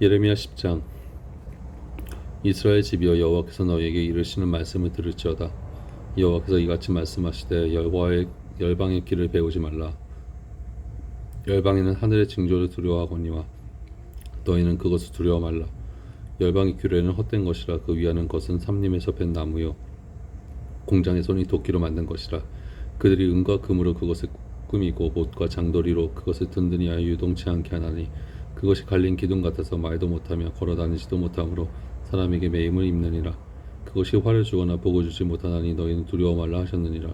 예레미야 10장. 이스라엘 집이여 여호와께서 너희에게 이르시는 말씀을 들을지어다. 여호와께서 이같이 말씀하시되 여호와의 열방의 길을 배우지 말라. 열방에는 하늘의 징조를 두려워하거니와 너희는 그것을 두려워 말라. 열방의 규례는 헛된 것이라 그 위하는 것은 삼림에서 벤 나무요 공장의 손이 도끼로 만든 것이라. 그들이 은과 금으로 그것을 꾸미고 못과 장도리로 그것을 든든히 하여 유동치 않게 하나니 그것이 갈린 기둥 같아서 말도 못하며 걸어 다니지도 못하므로 사람에게 매임을 입느니라. 그것이 화를 주거나 복을 주지 못하나니 너희는 두려워 말라 하셨느니라.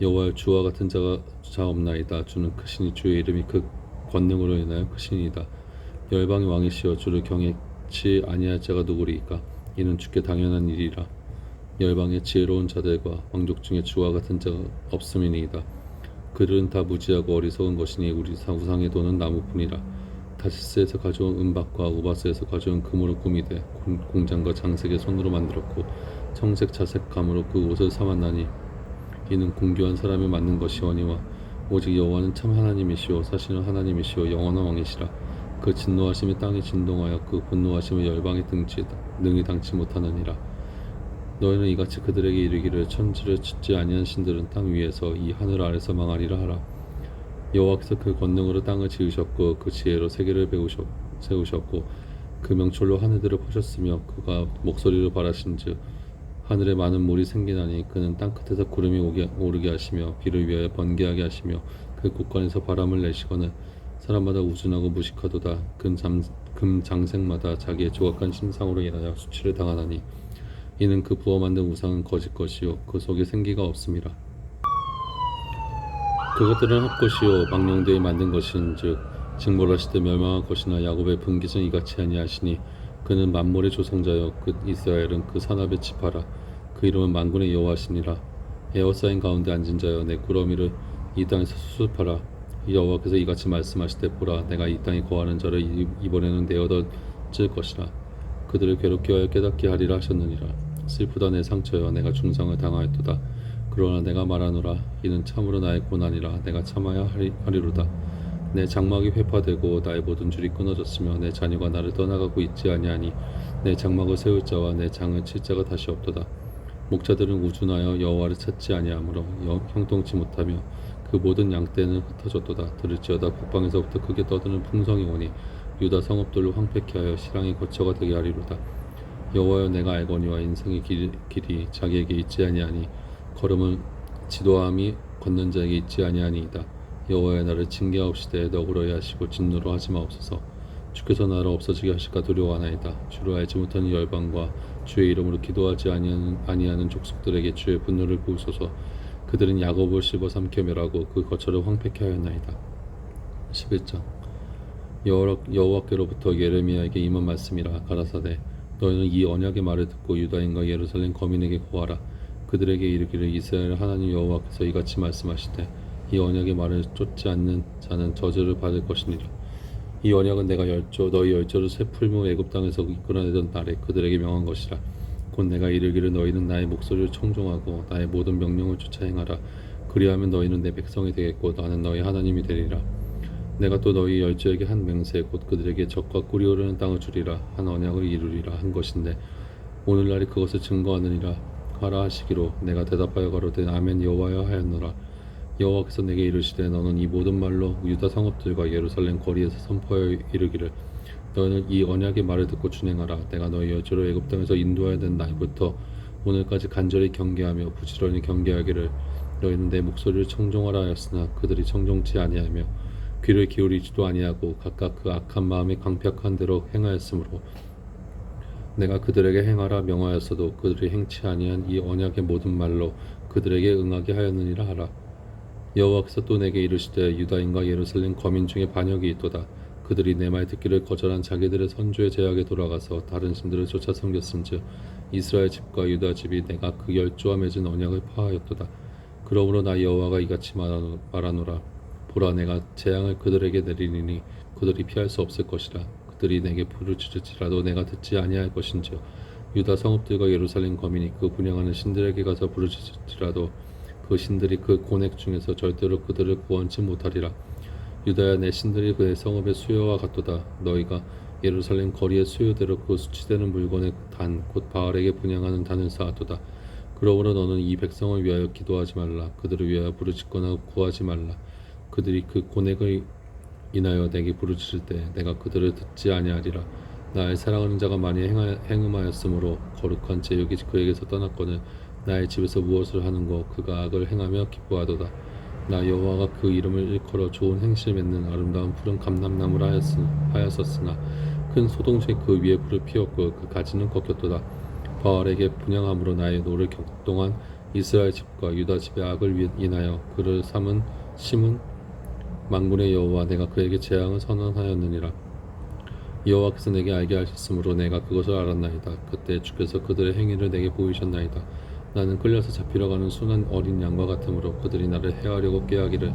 여호와의 주와 같은 자가 자 없나이다. 주는 크시니 주의 이름이 그 권능으로 인하여 크시니이다. 열방의 왕이시여 주를 경외치 아니할 자가 누구리이까? 이는 주께 당연한 일이라. 열방의 지혜로운 자들과 왕족 중에 주와 같은 자가 없음이니이다. 그들은 다 무지하고 어리석은 것이니 우리 우상의 돈은 나무뿐이라 다시스에서 가져온 은박과 우바스에서 가져온 금으로 꾸미되 공- 공장과 장색의 손으로 만들었고 청색 자색감으로 그 옷을 삼았나니 이는 공교한 사람이 만든 것이오니와 오직 여호와는 참 하나님이시오 사실은 하나님이시오 영원한 왕이시라. 그 진노하심이 땅에 진동하여 그 분노하심을 열방에 등치 능히 당치 못하느니라. 너희는 이같이 그들에게 이르기를 천지를 짓지 아니한 신들은 땅 위에서 이 하늘 아래서 망하리라 하라 여호와께서 그 권능으로 땅을 지으셨고 그 지혜로 세계를 배우셨, 세우셨고 그 명철로 하늘들을 퍼셨으며 그가 목소리로 바라신즉 하늘에 많은 물이 생기나니 그는 땅 끝에서 구름이 오게, 오르게 하시며 비를 위하여 번개하게 하시며 그 곳간에서 바람을 내시거늘 사람마다 우준하고 무식하도다. 금, 잠, 금 장색마다 자기의 조각한 신상으로 인하여 수치를 당하나니 이는 그 부어 만든 우상은 거짓 것이요 그 속에 생기가 없음이라 그것들은 헛것이요 망령되이 만든 것인즉 징벌하시되 멸망할 것이나 야곱의 분깃은 이같이 아니하시니 그는 만물의 조성자여 그 이스라엘은 그 산업에 집하라. 그 이름은 만군의 여호와시니라. 에어사인 가운데 앉은 자여 내 꾸러미를 이 땅에서 수습하라. 여호와께서 이같이 말씀하시되 보라 내가 이 땅에 거하는 자를 이- 이번에는 내어던질 것이라. 그들을 괴롭게 하여 깨닫게 하리라 하셨느니라. 슬프다 내 상처여 내가 중상을 당하였도다 그러나 내가 말하노라. 이는 참으로 나의 고난이라. 내가 참아야 하리, 하리로다. 내 장막이 회파되고 나의 모든 줄이 끊어졌으며 내 자녀가 나를 떠나가고 있지 아니하니 내 장막을 세울 자와 내 장을 칠 자가 다시 없도다. 목자들은 우준하여 여호와를 찾지 아니하므로 영- 형통치 못하며 그 모든 양떼는 흩어졌도다. 들을지어다 북방에서부터 크게 떠드는 풍성이 오니 유다 성읍들로 황폐케 하여 실랑이 거처가 되게 하리로다. 여호와여 내가 알거니와 인생의 길, 길이 자기에게 있지 아니하니 걸음은 지도함이 걷는 자에게 있지 아니하니이다. 여호와여 나를 징계하옵시되 너그러이 하시고 진노로 하지 마옵소서. 주께서 나를 없어지게 하실까 두려워하나이다. 주를 알지 못하는 열방과 주의 이름으로 기도하지 아니하는, 아니하는 족속들에게 주의 분노를 부으소서. 그들은 야곱을 씹어 삼켜 멸하고 그 거처를 황폐케 하였나이다. 11장. 여호와, 여호와께로부터 예레미야에게 임한 말씀이라 가라사대 너희는 이 언약의 말을 듣고 유다인과 예루살렘 거민에게 고하라 그들에게 이르기를 이스라엘 하나님 여호와께서 이같이 말씀하시되 이 언약의 말을 쫓지 않는 자는 저주를 받을 것이니라. 이 언약은 내가 열조 너희 열조를 새 풀무 애굽 땅에서 이끌어내던 날에 그들에게 명한 것이라. 곧 내가 이르기를 너희는 나의 목소리를 청종하고 나의 모든 명령을 쫓아 행하라. 그리하면 너희는 내 백성이 되겠고 나는 너희 하나님이 되리라. 내가 또 너희 열조에게 한 맹세 곧 그들에게 적과 꿀이 흐르는 땅을 주리라. 한 언약을 이루리라 한 것인데 오늘날이 그것을 증거하느니라 가라 하시기로 내가 대답하여 가로되 아멘 여호와여 하였노라. 여호와께서 내게 이르시되 너는 이 모든 말로 유다 성읍들과 예루살렘 거리에서 선포하여 이르기를 너희는 이 언약의 말을 듣고 준행하라. 내가 너희 여주로 애굽 땅에서 인도하여 된 날부터 오늘까지 간절히 경계하며 부지런히 경계하기를 너희는 내 목소리를 청종하라 하였으나 그들이 청종치 아니하며 귀를 기울이지도 아니하고 각각 그 악한 마음에 강팍한 대로 행하였으므로 내가 그들에게 행하라 명하였어도 그들이 행치 아니한 이 언약의 모든 말로 그들에게 응하게 하였느니라 하라. 여호와께서 또 내게 이르시되 유다인과 예루살렘 거민 중에 반역이 있도다. 그들이 내 말 듣기를 거절한 자기들의 선조의 제약에 돌아가서 다른 신들을 쫓아 섬겼음즉 이스라엘 집과 유다 집이 내가 그 열조와 맺은 언약을 파하였도다. 그러므로 나 여호와가 이같이 말하노- 말하노라. 보라 내가 재앙을 그들에게 내리니 그들이 피할 수 없을 것이라 그들이 내게 부르짖을지라도 내가 듣지 아니할 것인즉 유다 성읍들과 예루살렘 거민이 그 분양하는 신들에게 가서 부르짖을지라도 그 신들이 그 고넥 중에서 절대로 그들을 구원치 못하리라 유다야 내 신들이 그의 성읍의 수여와 같도다 너희가 예루살렘 거리의 수요대로 그 수치되는 물건의 단 곧 바알에게 분양하는 단을 쌓았도다. 그러므로 너는 이 백성을 위하여 기도하지 말라. 그들을 위하여 부르짖거나 구하지 말라. 그들이 그 고뇌를 인하여 내게 부르짖을 때 내가 그들을 듣지 아니하리라. 나의 사랑하는 자가 많이 행음하였으므로 거룩한 제육이 그에게서 떠났거늘 나의 집에서 무엇을 하는 거 그가 악을 행하며 기뻐하도다. 나 여호와가 그 이름을 일컬어 좋은 행실 맺는 아름다운 푸른 감람나무라 하였었으나 큰 소동색 그 위에 불을 피웠고 그 가지는 꺾였도다. 바알에게 분양함으로 나의 노를 격동한 이스라엘 집과 유다 집의 악을 위- 인하여 그를 삼은 심은 망군의 여호와 내가 그에게 재앙을 선언하였느니라. 여호와께서 내게 알게 하셨으므로 내가 그것을 알았나이다. 그때 주께서 그들의 행위를 내게 보이셨나이다. 나는 끌려서 잡히러 가는 순한 어린 양과 같으므로 그들이 나를 해하려고 꾀하기를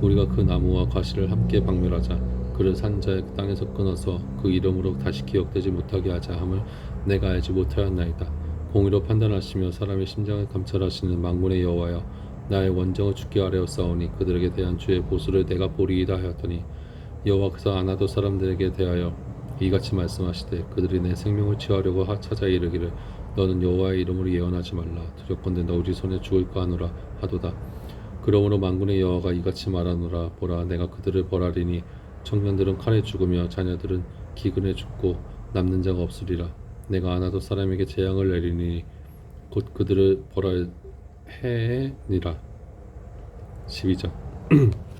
우리가 그 나무와 과실을 함께 박멸하자 그를 산자의 땅에서 끊어서 그 이름으로 다시 기억되지 못하게 하자 함을 내가 알지 못하였나이다. 공의로 판단하시며 사람의 심장을 감찰하시는 망군의 여호와여 나의 원정을 주께 아뢰었사오니 그들에게 대한 주의 보수를 내가 보리이다 하였더니 여호와께서 아나도 사람들에게 대하여 이같이 말씀하시되 그들이 내 생명을 취하려고 하- 찾아 이르기를 너는 여호와의 이름으로 예언하지 말라. 두렵건대 너 우리 손에 죽을까 하노라 하도다. 그러므로 만군의 여호와가 이같이 말하노라. 보라 내가 그들을 벌하리니 청년들은 칼에 죽으며 자녀들은 기근에 죽고 남는 자가 없으리라. 내가 아나도 사람에게 재앙을 내리니 곧 그들을 벌할 해니라 12장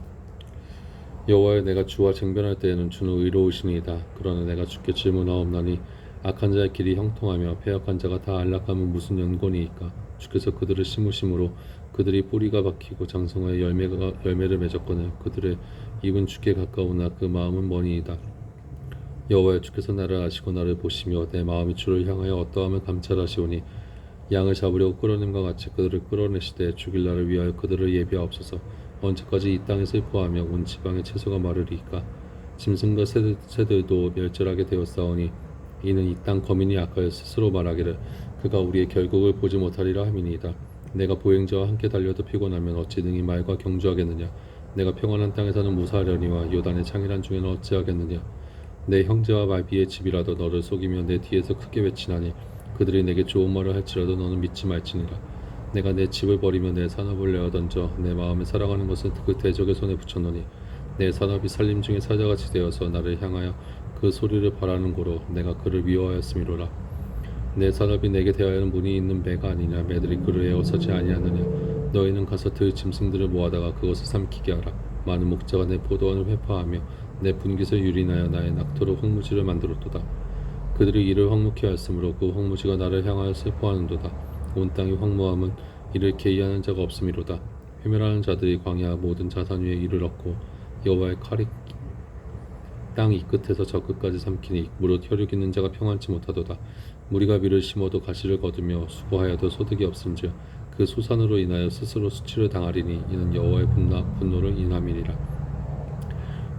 여호와여 내가 주와 쟁변할 때에는 주는 의로우시니이다. 그러나 내가 주께 질문하옵나니 악한 자의 길이 형통하며 패역한 자가 다 안락하면 무슨 연고니이까 주께서 그들을 심으심으로 그들이 뿌리가 박히고 장성하여 열매가 열매를 맺었거늘 그들의 입은 주께 가까우나 그 마음은 머니이다. 여호와여 주께서 나를 아시고 나를 보시며 내 마음이 주를 향하여 어떠함을 감찰하시오니 양을 잡으려고 끌어냄과 같이 그들을 끌어내시되 죽일 날을 위하여 그들을 예비하옵소서. 언제까지 이 땅에 슬퍼하며 온 지방의 채소가 마르리까? 짐승과 새들, 새들도 멸절하게 되었사오니 이는 이 땅 거민이 악하여 스스로 말하기를 그가 우리의 결국을 보지 못하리라 함이니이다. 내가 보행자와 함께 달려도 피곤하면 어찌 능히 말과 경주하겠느냐? 내가 평안한 땅에서는 무사하려니와 요단의 창이란 중에는 어찌하겠느냐? 내 형제와 말비의 집이라도 너를 속이며 내 뒤에서 크게 외치나니 그들이 내게 좋은 말을 할지라도 너는 믿지 말지니라. 내가 내 집을 버리며 내 산업을 내어 던져 내 마음에 사랑하는 것을 그 대적의 손에 붙였노니 내 산업이 살림 중에 사자같이 되어서 나를 향하여 그 소리를 바라는 고로 내가 그를 미워하였음이로라. 내 산업이 내게 대하여는 문이 있는 배가 아니냐. 매들이 그를 에워서지 아니하느냐. 너희는 가서 들 짐승들을 모아다가 그것을 삼키게 하라. 많은 목자가 내 포도원을 회파하며 내 분깃을 유린하여 나의 낙토로 황무지를 만들었도다 그들이 이를 황무케 하였으므로 그 황무지가 나를 향하여 슬퍼하는도다. 온 땅이 황무함은 이를 계의하는 자가 없음이로다. 회멸하는 자들이 광야 모든 자산 위에 이를 얻고 여호와의 칼이 땅 이 끝에서 저 끝까지 삼키니 무릇 혈육 있는 자가 평안치 못하도다. 무리가 비를 심어도 가시를 거두며 수고하여도 소득이 없은즉 그 소산으로 인하여 스스로 수치를 당하리니 이는 여호와의 분노, 분노를 인함이니라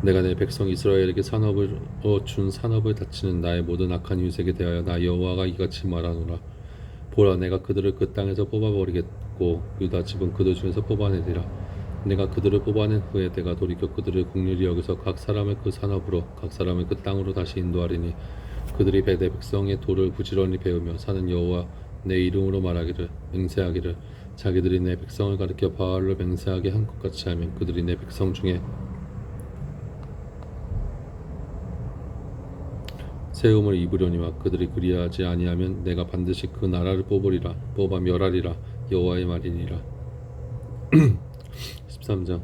내가 내 백성 이스라엘에게 산업을 어, 준 산업을 다치는 나의 모든 악한 유색에 대하여 나 여호와가 이같이 말하노라. 보라 내가 그들을 그 땅에서 뽑아버리겠고 유다 집은 그들 중에서 뽑아내리라. 내가 그들을 뽑아낸 후에 내가 돌이켜 그들을 국률이 여기서 각 사람의 그 산업으로 각 사람의 그 땅으로 다시 인도하리니 그들이 내 백성의 도를 부지런히 배우며 사는 여호와 내 이름으로 말하기를 맹세하기를 자기들이 내 백성을 가리켜 바알로 맹세하게 한 것 같이 하면 그들이 내 백성 중에 세움을 입으려니와 그들이 그리하지 아니하면 내가 반드시 그 나라를 뽑으리라. 뽑아 멸하리라. 여호와의 말이니라. 13장.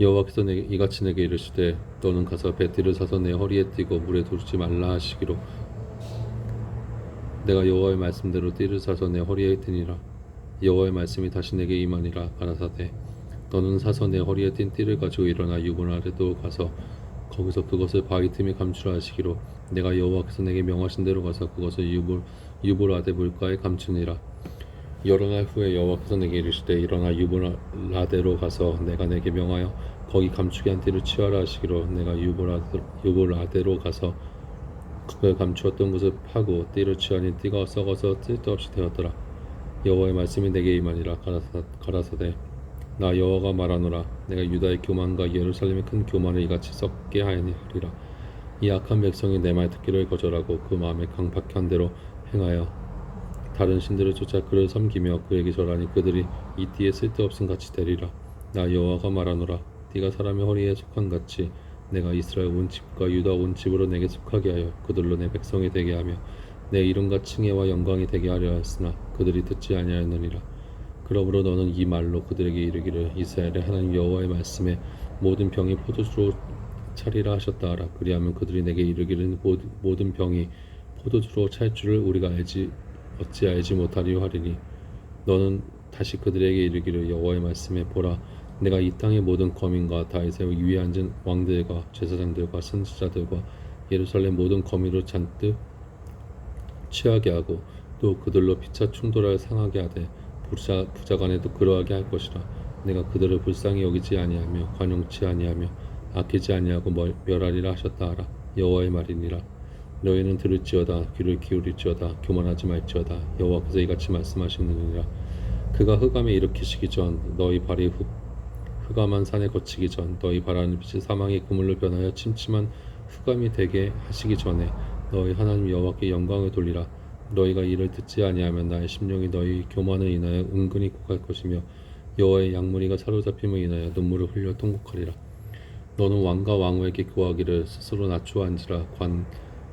여호와께서 내게 이같이 내게 이르시되 너는 가서 배띠를 사서 내 허리에 띠고 물에 두르지 말라 하시기로. 내가 여호와의 말씀대로 띠를 사서 내 허리에 띠니라. 여호와의 말씀이 다시 내게 임하니라. 가라사대 너는 사서 내 허리에 띈 띠를 가지고 일어나 유분 아래도 가서 거기서 그것을 바위 틈에 감추라하시기로 내가 여호와께서 내게 명하신 대로 가서 그것을 유볼 유볼아데 물가에 감추니라. 여러 날 후에 여호와께서 내게 이르시되 일어나 유볼아데로 가서 내가 내게 명하여 거기 감추게 한 띠를 취하라 하시기로 내가 유볼아데, 유볼아데로 가서 그가 감추었던 것을 파고 띠를 취하니 띠가 썩어서 쓸데없이 되었더라. 여호와의 말씀이 내게 임하니라. 가라사, 가라사대 나 여호와가 말하노라 내가 유다의 교만과 예루살렘의 큰 교만을 이같이 썩게 하리라. 이 악한 백성이 내 말 듣기를 거절하고 그 마음에 강박한 대로 행하여 다른 신들을 쫓아 그를 섬기며 그에게 절하니 그들이 이 띠에 쓸데없음 같이 되리라. 나 여호와가 말하노라 띠가 사람의 허리에 속한 같이 내가 이스라엘 온 집과 유다 온 집으로 내게 속하게 하여 그들로 내 백성이 되게 하며 내 이름과 칭혜와 영광이 되게 하려 하였으나 그들이 듣지 아니하였느니라 그러므로 너는 이 말로 그들에게 이르기를 이스라엘의 하나님 여호와의 말씀에 모든 병이 포도주로 차리라 하셨다 하라. 그리하면 그들이 내게 이르기를 모- 모든 병이 포도주로 찰 줄을 우리가 알지 어찌 알지 못하리요 하리니 너는 다시 그들에게 이르기를 여호와의 말씀에 보라. 내가 이 땅의 모든 거민과 다윗의 위에 앉은 왕들과 제사장들과 선지자들과 예루살렘 모든 거민으로 잔뜩 취하게 하고 또 그들로 피차 충돌하여 상하게 하되 부자, 부자간에도 그러하게 할 것이라. 내가 그들을 불쌍히 여기지 아니하며 관용치 아니하며 아끼지 아니하고 멸- 멸하리라 하셨다 하라. 여호와의 말이니라. 너희는 들을지어다 귀를 기울일지어다 교만하지 말지어다. 여호와께서 이같이 말씀하시느니라. 그가 흑암에 일으키시기 전 너희 발이 흑, 흑암한 산에 거치기 전 너희 바라는 빛이 사망의 그물로 변하여 침침한 흑암이 되게 하시기 전에 너희 하나님 여호와께 영광을 돌리라 너희가 이를 듣지 아니하면 나의 심령이 너희 교만을 인하여 은근히 곡할 것이며 여호와의 양무리가 사로잡힘을 인하여 눈물을 흘려 통곡하리라. 너는 왕과 왕후에게 구하기를 스스로 낮추어 앉으라. 관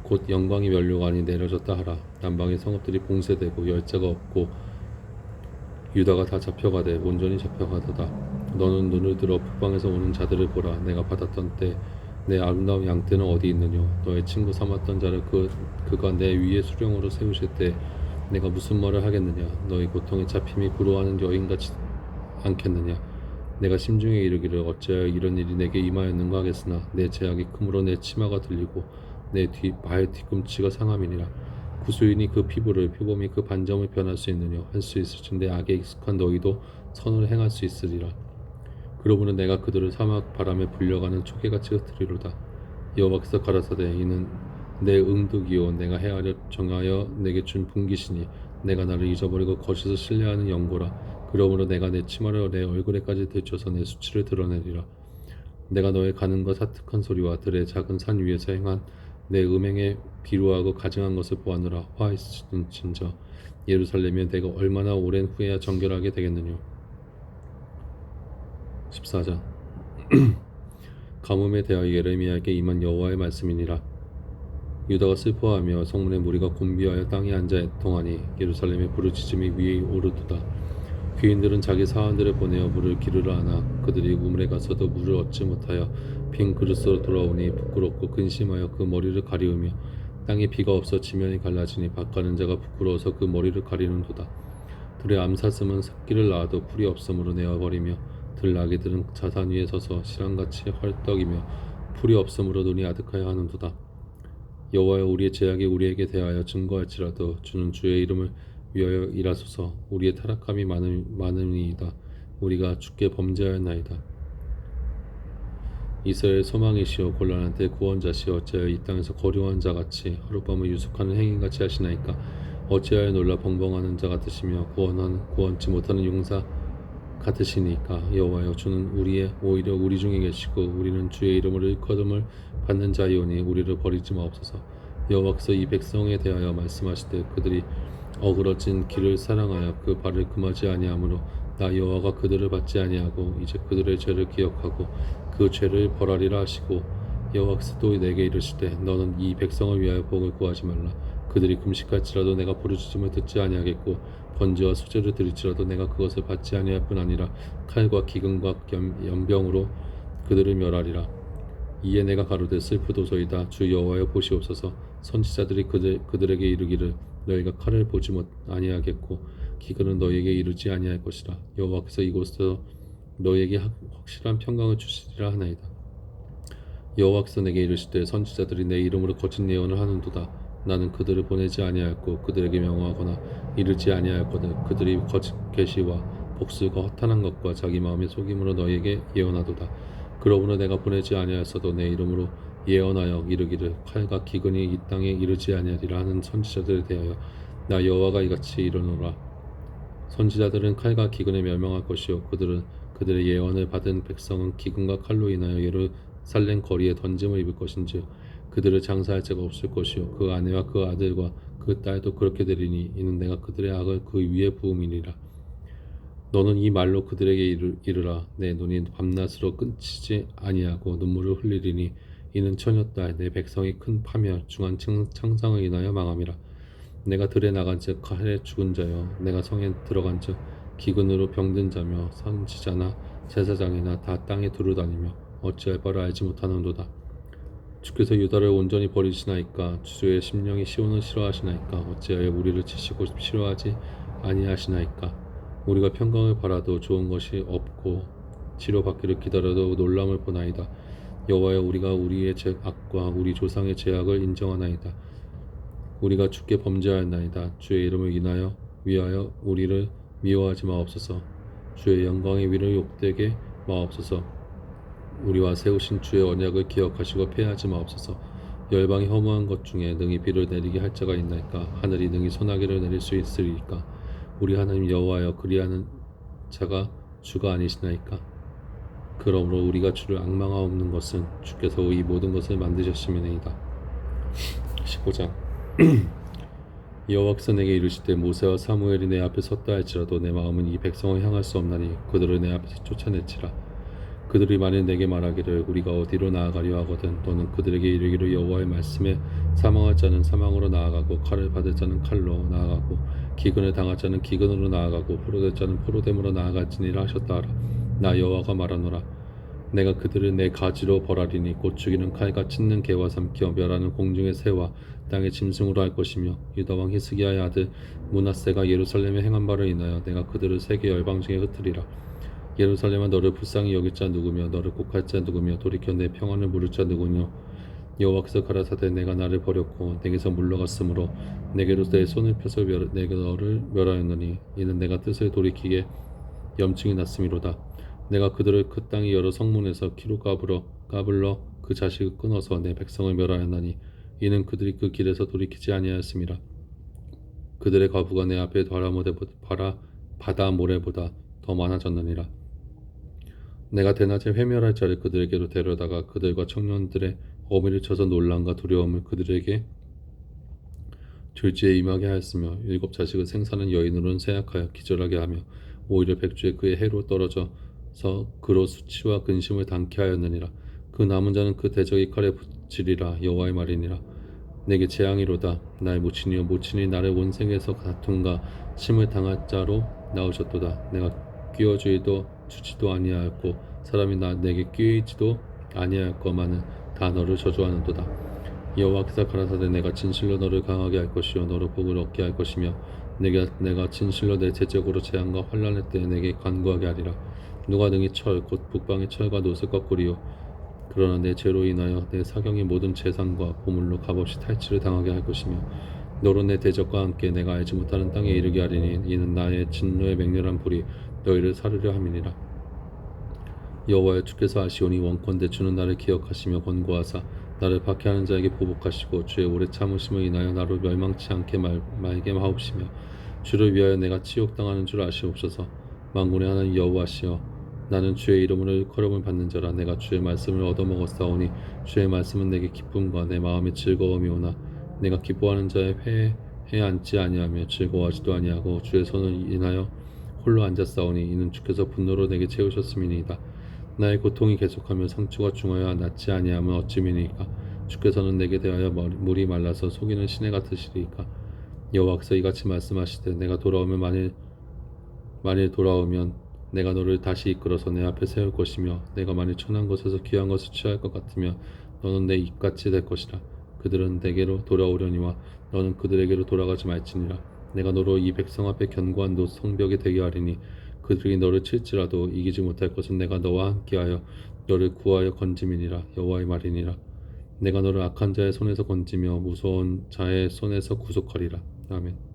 곧 영광이 면류관이 내려졌다 하라. 남방의 성읍들이 봉쇄되고 열자가 없고 유다가 다 잡혀가되 온전히 잡혀가도다. 너는 눈을 들어 북방에서 오는 자들을 보라. 내가 받았던 때 내 아름다운 양떼는 어디 있느냐? 너의 친구 삼았던 자를 그 그가 내 위에 수령으로 세우실 때 내가 무슨 말을 하겠느냐? 너희 고통에 잡힘이 부러워하는 여인같이 않겠느냐? 내가 심중에 이르기를 어찌하여 이런 일이 내게 임하였는가 하겠으나 내 제약이 크므로 내 치마가 들리고 내 뒤 발 뒤꿈치가 상함이니라. 구수인이 그 피부를 표범이 그 반점을 변할 수 있느냐? 할 수 있을진데 악에 익숙한 너희도 선을 행할 수 있으리라 그러므로 내가 그들을 사막 바람에 불려가는 초계같이 흩트리로다. 여호와께서 가라사대 이는 내 응덕이요 내가 헤아려 정하여 내게 준 분기시니 내가 나를 잊어버리고 거짓을 신뢰하는 영고라. 그러므로 내가 내 치마를 내 얼굴에까지 들쳐서 내 수치를 드러내리라. 내가 너의 가는 것 사특한 소리와 들의 작은 산 위에서 행한 내 음행에 비루하고 가증한 것을 보아노라. 화 있을진저 예루살렘이 내가 얼마나 오랜 후에야 정결하게 되겠느냐 14장 가뭄에 대하여 예레미야에게 임한 여호와의 말씀이니라. 유다가 슬퍼하며 성문의 무리가 곤비하여 땅에 앉아 애통하니 예루살렘의 부르짖음이 위에 오르도다. 귀인들은 자기 사환들을 보내어 물을 기르러 하나 그들이 우물에 가서도 물을 얻지 못하여 빈 그릇으로 돌아오니 부끄럽고 근심하여 그 머리를 가리우며 땅에 비가 없어 지면이 갈라지니 밭가는 자가 부끄러워서 그 머리를 가리는도다. 들의 암사슴은 새끼를 낳아도 풀이 없으므로 내어버리며 들나귀들은 자산 위에 서서 실랑같이 헐떡이며 풀이 없으므로 눈이 아득하여 하는도다. 여호와여 우리의 제약이 우리에게 대하여 증거할지라도 주는 주의 이름을 위하여 일하소서. 우리의 타락함이 많음, 많음이이다. 우리가 주께 범죄하였나이다. 이스라엘 소망이시오 곤란한 때 구원자시오 어찌하여 이 땅에서 거류한 자같이 하룻밤을 유숙하는 행인같이 하시나이까? 어찌하여 놀라 벙벙하는 자 같으시며 구원한 구원치 못하는 용사 같으시니까 여호와여 주는 우리의 오히려 우리 중에 계시고 우리는 주의 이름을 일컬음을 받는 자이오니 우리를 버리지 마옵소서. 여호와께서 이 백성에 대하여 말씀하시되 그들이 어그러진 길을 사랑하여 그 발을 금하지 아니하므로 나 여호와가 그들을 받지 아니하고 이제 그들의 죄를 기억하고 그 죄를 벌하리라 하시고 여호와께서 또 내게 이르시되 너는 이 백성을 위하여 복을 구하지 말라 그들이 금식할지라도 내가 부르짖음을 듣지 아니하겠고 번제와 수제를 드릴지라도 내가 그것을 받지 아니할 뿐 아니라 칼과 기근과 염, 연병으로 그들을 멸하리라. 이에 내가 가로되 슬프도소이다. 주 여호와여 보시옵소서. 선지자들이 그들, 그들에게 이르기를 너희가 칼을 보지 못 아니하겠고 기근은 너희에게 이르지 아니할 것이라. 여호와께서 이곳에서 너희에게 확- 확실한 평강을 주시리라 하나이다. 여호와께서 내게 이르시되 선지자들이 내 이름으로 거짓 예언을 하는도다 나는 그들을 보내지 아니하였고 그들에게 명하거나 이르지 아니하였거든. 그들이 거짓 계시와 복수가 허탄한 것과 자기 마음의 속임으로 너희에게 예언하도다. 그러므로 내가 보내지 아니하였어도 내 이름으로 예언하여 이르기를 칼과 기근이 이 땅에 이르지 아니하리라 하는 선지자들에 대하여 나 여호와가 이같이 이르노라. 선지자들은 칼과 기근에 멸망할 것이요 그들은 그들의 예언을 받은 백성은 기근과 칼로 인하여 예루살렘 거리에 던짐을 입을 것인지 그들을 장사할 자가 없을 것이요. 그 아내와 그 아들과 그 딸도 그렇게 되리니 이는 내가 그들의 악을 그 위에 부음이니라. 너는 이 말로 그들에게 이르, 이르라. 내 눈이 밤낮으로 끊치지 아니하고 눈물을 흘리리니 이는 처녀딸 내 백성이 큰 파멸 중한 창- 창상을 인하여 망함이라. 내가 들에 나간 즉 칼에 죽은 자여. 내가 성에 들어간 즉 기근으로 병든 자며 선지자나 제사장이나 다 땅에 두루다니며 어찌할 바를 알지 못하는도다 주께서 유다를 온전히 버리시나이까? 주의 심령이 시온을 싫어하시나이까? 어찌하여 우리를 치시고 싫어하지 아니하시나이까? 우리가 평강을 바라도 좋은 것이 없고 치료받기를 기다려도 놀람을 보나이다. 여호와여 우리가 우리의 죄 악과 우리 조상의 죄악을 인정하나이다. 우리가 주께 범죄하였나이다. 주의 이름을 인하여 위하여 우리를 미워하지 마옵소서. 주의 영광의 위를 욕되게 마옵소서 우리와 세우신 주의 언약을 기억하시고 폐하지 마옵소서. 열방이 허무한 것 중에 능히 비를 내리게 할 자가 있나이까? 하늘이 능히 소나기를 내릴 수 있으리까? 우리 하나님 여호와여 그리하는 자가 주가 아니시나이까? 그러므로 우리가 주를 악망하옵는 것은 주께서 이 모든 것을 만드셨음이니이다. 19장. 여호와께서 내게 이르시되 모세와 사무엘이 내 앞에 섰다 할지라도 내 마음은 이 백성을 향할 수 없나니 그들을 내 앞에서 쫓아내치라 그들이 만일 내게 말하기를 우리가 어디로 나아가려 하거든 너는 그들에게 이르기를 여호와의 말씀에 사망할 자는 사망으로 나아가고 칼을 받을 자는 칼로 나아가고 기근을 당할 자는 기근으로 나아가고 포로될 자는 포로됨으로 나아갈지니라 하셨다 하라. 나 여호와가 말하노라. 내가 그들을 내 가지로 벌하리니 곧 죽이는 칼과 찢는 개와 삼켜 멸하는 공중의 새와 땅의 짐승으로 할 것이며 유다 왕 히스기야의 아들 문하세가 예루살렘에 행한 바를 인하여 내가 그들을 세계 열방 중에 흩으리라 예루살렘아 너를 불쌍히 여길 자 누구며 너를 곡할 자 누구며 돌이켜 내 평안을 물을 자 누구냐 여호와께서 가라사대 내가 나를 버렸고 내게서 물러갔으므로 내게로 내 손을 펴서 멸, 내가 너를 멸하였느니 이는 내가 뜻을 돌이키게 염증이 났음이로다. 내가 그들을 그 땅의 여러 성문에서 키로 까불어 까불러 그 자식을 끊어서 내 백성을 멸하였나니 이는 그들이 그 길에서 돌이키지 아니하였음이라. 그들의 과부가 내 앞에 바라 바다 모래보다 더 많아졌느니라 내가 대낮에 회멸할 자를 그들에게로 데려다가 그들과 청년들의 어미를 쳐서 놀람과 두려움을 그들에게 졸지에 임하게 하였으며 일곱 자식을 생사는 여인으로는 세약하여 기절하게 하며 오히려 백주에 그의 해로 떨어져서 그로 수치와 근심을 당케 하였느니라. 그 남은 자는 그 대적의 칼에 붙이리라. 여호와의 말이니라. 내게 재앙이로다. 나의 모친이여 모친이 나를 원생에서 다툼과 침을 당할 자로 나오셨도다. 내가 끼워주이도 주지도 아니하였고 사람이 나 내게 끼이지도 아니하였거만은 다 너를 저주하는도다. 여호와께서 가라사대 내가 진실로 너를 강하게 할 것이요 너로 복을 얻게 할 것이며 내가 내가 진실로 내 제적으로 재앙과 환란의 때에 내게 간구하게 하리라. 누가 능히 철 곧 북방의 철과 노을 거꾸리요. 그러나 내 죄로 인하여 내 사경의 모든 재산과 보물로 값없이 탈취를 당하게 할 것이며 내 대적과 함께 내가 알지 못하는 땅에 이르게 하리니 이는 나의 진노의 맹렬한 불이 너희를 사르려 함이니라. 여호와여 주께서 아시오니 원컨대 주는 나를 기억하시며 권고하사 나를 박해하는 자에게 보복하시고 주의 오래 참으심을 인하여 나로 멸망치 않게 말, 말게 하옵시며 주를 위하여 내가 치욕당하는 줄 아시옵소서. 만군의 하나님 여호와시여 나는 주의 이름으로 일컬음을 받는 자라. 내가 주의 말씀을 얻어먹었사오니 주의 말씀은 내게 기쁨과 내 마음의 즐거움이오나 내가 기뻐하는 자의 회에 앉지 아니하며 즐거워하지도 아니하고 주의 손을 인하여 홀로 앉았사오니 이는 주께서 분노로 내게 채우셨음이니이다. 나의 고통이 계속하며 상처가 중하여 낫지 아니하면 어찌미니까? 주께서는 내게 대하여 물이 말라서 속이는 시내 같으시리까? 여호와께서 이같이 말씀하시되 내가 돌아오면 만일 만일 돌아오면 내가 너를 다시 이끌어서 내 앞에 세울 것이며 내가 만일 천한 것에서 귀한 것을 취할 것 같으면 너는 내 입같이 될 것이라 그들은 내게로 돌아오려니와 너는 그들에게로 돌아가지 말지니라. 내가 너로 이 백성 앞에 견고한 노 성벽이 되게 하리니 그들이 너를 칠지라도 이기지 못할 것은 내가 너와 함께하여 너를 구하여 건짐이니라. 여호와의 말이니라. 내가 너를 악한 자의 손에서 건지며 무서운 자의 손에서 구속하리라. 아멘